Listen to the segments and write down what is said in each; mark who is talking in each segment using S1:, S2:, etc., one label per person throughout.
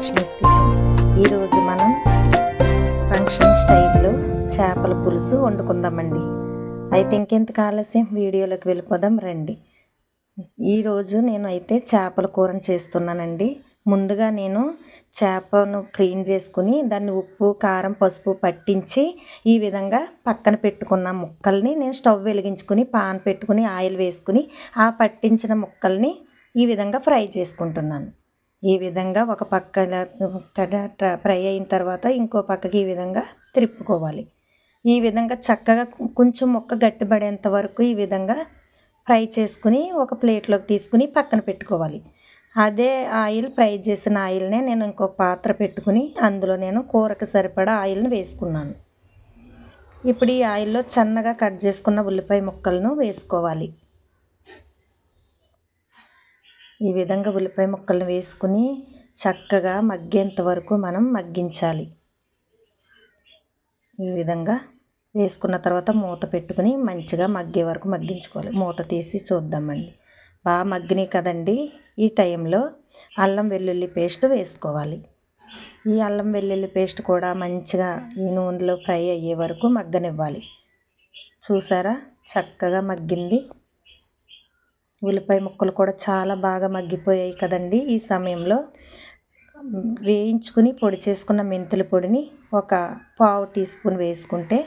S1: Lakshmi's kitchen ఈరోజు మనం function స్టైల్లో చేపల పులుసు వండుకుందామండి. అయితే ఇంకెంత ఆలస్యం? వీడియోలోకి వెళ్ళిపోదాం రండి. ఈరోజు నేను అయితే చేపల కూరను చేస్తున్నానండి. ముందుగా నేను చేపను క్లీన్ చేసుకుని దాన్ని ఉప్పు కారం పసుపు పట్టించి ఈ విధంగా పక్కన పెట్టుకున్న ముక్కల్ని నేను స్టవ్ వెలిగించుకుని పాన్ పెట్టుకుని ఆయిల్ వేసుకుని ఆ పట్టించిన ముక్కల్ని ఈ విధంగా ఫ్రై చేసుకుంటున్నాను. ఈ విధంగా ఒక పక్క ఫ్రై అయిన తర్వాత ఇంకో పక్కకి ఈ విధంగా తిప్పుకోవాలి ఈ విధంగా చక్కగా కొంచెం ముక్క గట్టిపడేంత వరకు ఈ విధంగా ఫ్రై చేసుకుని ఒక ప్లేట్లోకి తీసుకుని పక్కన పెట్టుకోవాలి. అదే ఆయిల్ ఫ్రై చేసిన ఆయిల్నే నేను ఇంకొక పాత్ర పెట్టుకుని అందులో నేను కూరకు సరిపడా ఆయిల్ని వేసుకున్నాను. ఇప్పుడు ఈ ఆయిల్లో సన్నగా కట్ చేసుకున్న ఉల్లిపాయ ముక్కలను వేసుకోవాలి. ఈ విధంగా ఉల్లిపాయ ముక్కలను వేసుకుని చక్కగా మగ్గేంత వరకు మనం మగ్గించాలి. ఈ విధంగా వేసుకున్న తర్వాత మూత పెట్టుకుని మంచిగా మగ్గే వరకు మగ్గించుకోవాలి. మూత తీసి చూద్దామండి. బాగా మగ్గినాయి కదండి. ఈ టైంలో అల్లం వెల్లుల్లి పేస్ట్ వేసుకోవాలి. ఈ అల్లం వెల్లుల్లి పేస్ట్ కూడా మంచిగా ఈ నూనెలో ఫ్రై అయ్యే వరకు మగ్గనివ్వాలి. చూసారా? చక్కగా మగ్గింది. ఉల్లిపాయ ముక్కలు కూడా చాలా బాగా మగ్గిపోయాయి కదండి ఈ సమయంలో. వేయించుకుని పొడి చేసుకున్న మెంతుల పొడిని ఒక పావు టీ స్పూన్ వేసుకుంటే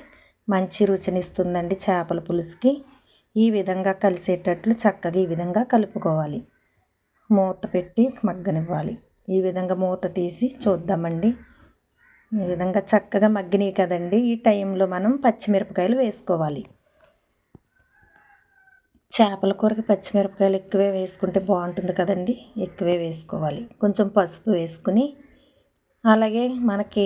S1: మంచి రుచినిస్తుందండి చేపల పులుసుకి. ఈ విధంగా కలిసేటట్లు చక్కగా ఈ విధంగా కలుపుకోవాలి. మూత పెట్టి మగ్గనివ్వాలి. ఈ విధంగా మూత తీసి చూద్దామండి. ఈ విధంగా చక్కగా మగ్గినాయి కదండి. ఈ టైంలో మనం పచ్చిమిరపకాయలు వేసుకోవాలి. చేపల కూరకి పచ్చిమిరపకాయలు ఎక్కువే వేసుకుంటే బాగుంటుంది కదండి. ఎక్కువే వేసుకోవాలి. కొంచెం పసుపు వేసుకుని అలాగే మనకి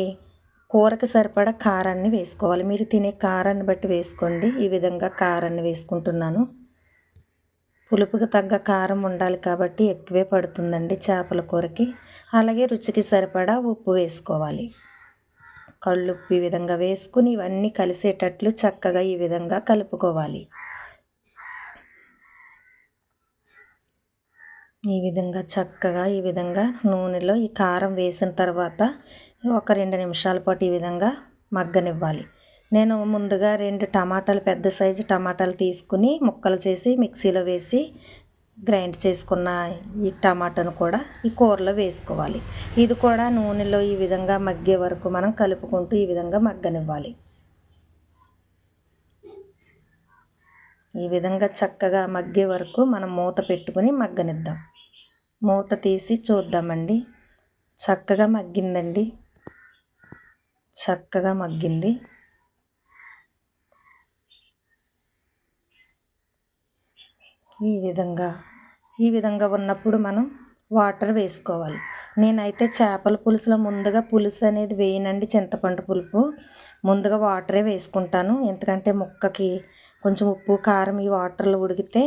S1: కూరకి సరిపడా కారాన్ని వేసుకోవాలి. మీరు తినే కారాన్ని బట్టి వేసుకోండి. ఈ విధంగా కారాన్ని వేసుకుంటున్నాను. పులుపుకి తగ్గ కారం ఉండాలి కాబట్టి ఎక్కువే పడుతుందండి చేపల కూరకి. అలాగే రుచికి సరిపడా ఉప్పు వేసుకోవాలి. కళ్ళుప్పు ఈ విధంగా వేసుకుని ఇవన్నీ కలిసేటట్లు చక్కగా ఈ విధంగా కలుపుకోవాలి. ఈ విధంగా చక్కగా ఈ విధంగా నూనెలో ఈ కారం వేసిన తర్వాత ఒక రెండు నిమిషాల పాటు ఈ విధంగా మగ్గనివ్వాలి. నేను ముందుగా రెండు టమాటాలు పెద్ద సైజు టమాటాలు తీసుకుని ముక్కలు చేసి మిక్సీలో వేసి గ్రైండ్ చేసుకున్న ఈ టమాటాను కూడా ఈ కూరలో వేసుకోవాలి. ఇది కూడా నూనెలో ఈ విధంగా మగ్గే వరకు మనం కలుపుకుంటూ ఈ విధంగా మగ్గనివ్వాలి. ఈ విధంగా చక్కగా మగ్గే వరకు మనం మూత పెట్టుకుని మగ్గనిద్దాం. మూత తీసి చూద్దామండి. చక్కగా మగ్గిందండి. చక్కగా మగ్గింది. ఈ విధంగా ఈ విధంగా ఉన్నప్పుడు మనం వాటర్ వేసుకోవాలి. నేనైతే చేపల పులుసులో ముందుగా పులుసు అనేది వేయనండి చింతపండు పులుపు. ముందుగా వాటరే వేసుకుంటాను. ఎందుకంటే ముక్కకి కొంచెం ఉప్పు కారం ఈ వాటర్లో ఉడికితే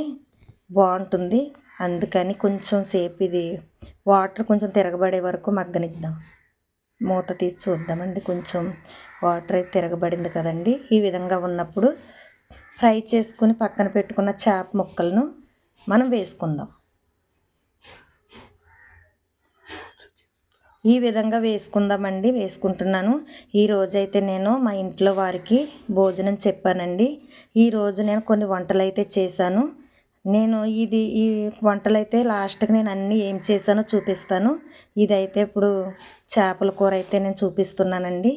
S1: బాగుంటుంది. అందుకని కొంచెం సేపు ఇది వాటర్ కొంచెం తిరగబడే వరకు మగ్గనిద్దాం. మూత తీసి చూద్దామండి. కొంచెం వాటర్ అయితే తిరగబడింది కదండి. ఈ విధంగా ఉన్నప్పుడు ఫ్రై చేసుకుని పక్కన పెట్టుకున్న చేప ముక్కలను మనం వేసుకుందాం. ఈ విధంగా వేసుకుందామండి. వేసుకుంటున్నాను. ఈ రోజైతే నేను మా ఇంట్లో వారికి భోజనం చెప్పానండి. ఈరోజు నేను కొన్ని వంటలు అయితే చేశాను. నేను ఇది ఈ వంటలైతే లాస్ట్కి నేను అన్నీ ఏం చేశానో చూపిస్తాను. ఇదైతే ఇప్పుడు చేపల కూర అయితే నేను చూపిస్తున్నానండి.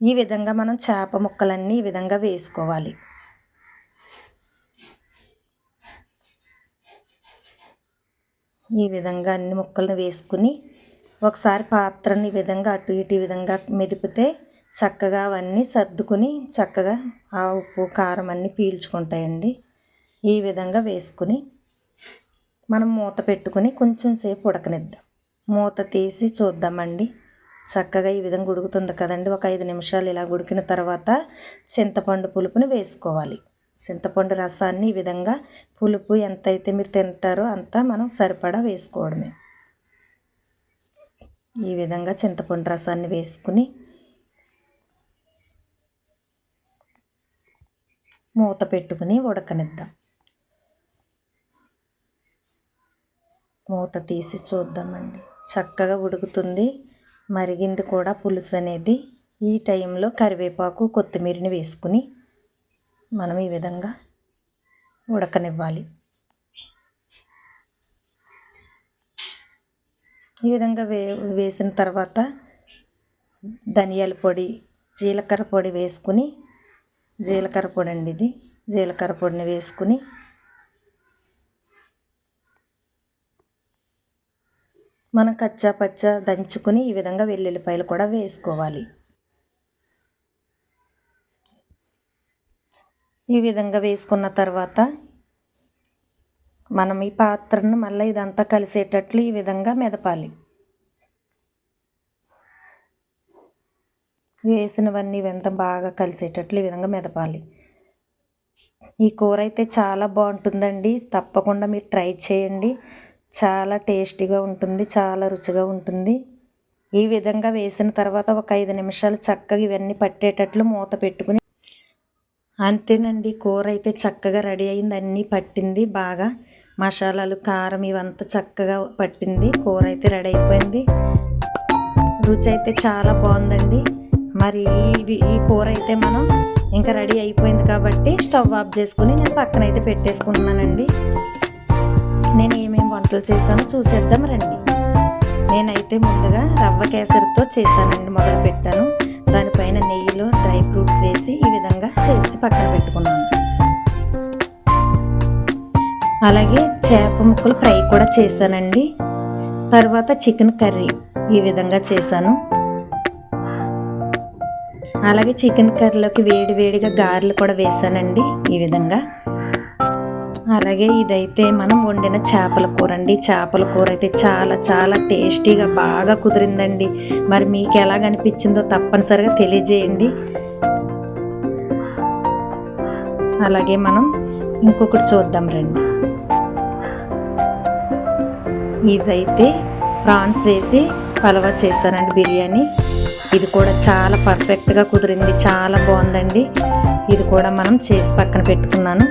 S1: ఈ విధంగా మనం చేప ముక్కలన్నీ ఈ విధంగా వేసుకోవాలి. ఈ విధంగా అన్ని ముక్కలను వేసుకుని ఒకసారి పాత్రని ఈ విధంగా అటు ఇటు విధంగా మెదిపితే చక్కగా అవన్నీ సర్దుకుని చక్కగా ఆ ఉప్పు కారం అన్నీ పీల్చుకుంటాయండి. ఈ విధంగా వేసుకుని మనం మూత పెట్టుకుని కొంచెం సేపు ఉడకనిద్దాం. మూత తీసి చూద్దామండి. చక్కగా ఈ విధంగా ఉడుకుతుంది కదండి. ఒక ఐదు నిమిషాలు ఇలా ఉడికిన తర్వాత చింతపండు పులుపుని వేసుకోవాలి. చింతపండు రసాన్ని ఈ విధంగా పులుపు ఎంత అయితే మీరు తింటారో అంత మనం సరిపడా వేసుకోవడమే. ఈ విధంగా చింతపండు రసాన్ని వేసుకుని మూత పెట్టుకుని ఉడకనిద్దాం. మూత తీసి చూద్దామండి. చక్కగా ఉడుకుతుంది. మరిగింది కూడా పులుసు అనేది. ఈ టైంలో కరివేపాకు కొత్తిమీరని వేసుకుని మనం ఈ విధంగా ఉడకనివ్వాలి. ఈ విధంగా వే వేసిన తర్వాత ధనియాల పొడి జీలకర్ర పొడి వేసుకుని జీలకర్ర పొడి అండి ఇది. జీలకర్ర పొడిని వేసుకుని మనం కచ్చా పచ్చ దంచుకుని ఈ విధంగా వెల్లుల్లిపాయలు కూడా వేసుకోవాలి. ఈ విధంగా వేసుకున్న తర్వాత మనం ఈ పాత్రను మళ్ళీ ఇదంతా కలిసేటట్లు ఈ విధంగా మెదపాలి. వేసినవన్నీ ఇవంతా బాగా కలిసేటట్లు ఈ విధంగా మెదపాలి. ఈ కూర అయితే చాలా బాగుంటుందండి. తప్పకుండా మీరు ట్రై చేయండి. చాలా టేస్టీగా ఉంటుంది చాలా రుచిగా ఉంటుంది. ఈ విధంగా వేసిన తర్వాత ఒక ఐదు నిమిషాలు చక్కగా ఇవన్నీ పట్టేటట్లు మూత పెట్టుకుని అంతేనండి కూర అయితే చక్కగా రెడీ అయింది అన్నీ పట్టింది బాగా. మసాలాలు కారం ఇవంతా చక్కగా పట్టింది కూర అయితే రెడీ అయిపోయింది. రుచి అయితే చాలా బాగుందండి. మరి ఈ ఈ కూర అయితే మనం ఇంకా రెడీ అయిపోయింది కాబట్టి స్టవ్ ఆఫ్ చేసుకుని నేను పక్కన అయితే పెట్టేసుకుంటున్నానండి. నేను ఏమేమి వంటలు చేశానో చూసేద్దాం రండి. నేనైతే ముందుగా రవ్వ కేసరితో చేశానండి మొదలు పెట్టాను. దానిపైన నెయ్యిలో డ్రై ఫ్రూట్స్ వేసి ఈ విధంగా చేసి పక్కన పెట్టుకున్నాను. అలాగే చేప ముక్కలు ఫ్రై కూడా చేశానండి. తర్వాత చికెన్ కర్రీ ఈ విధంగా చేశాను. అలాగే చికెన్ కర్రీలోకి వేడి వేడిగా గారెలు కూడా వేసానండి ఈ విధంగా. అలాగే ఇదైతే మనం వండిన చేపల కూర అండి చేపల కూర అయితే చాలా చాలా టేస్టీగా బాగా కుదిరిందండి. మరి మీకు ఎలాగ అనిపించిందో తప్పనిసరిగా తెలియజేయండి. అలాగే మనం ఇంకొకటి చూద్దాం రండి. ఇదైతే ప్రాన్స్ వేసి పలవా చేస్తానండి బిర్యానీ. ఇది కూడా చాలా పర్ఫెక్ట్గా కుదిరింది చాలా బాగుందండి. ఇది కూడా మనం చేసి పక్కన పెట్టుకున్నాను.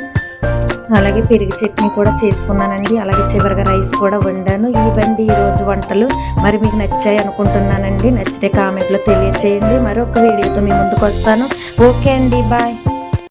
S1: అలాగే పెరుగు చట్నీ కూడా చేసుకున్నానండి. అలాగే చివరిగా రైస్ కూడా వండాను. ఇవండి ఈరోజు వంటలు. మరి మీకు నచ్చాయి అనుకుంటున్నానండి. నచ్చితే కామెంట్లో తెలియచేయండి. మరొక వీడియోతో మీ ముందుకు వస్తాను. ఓకే అండి బాయ్.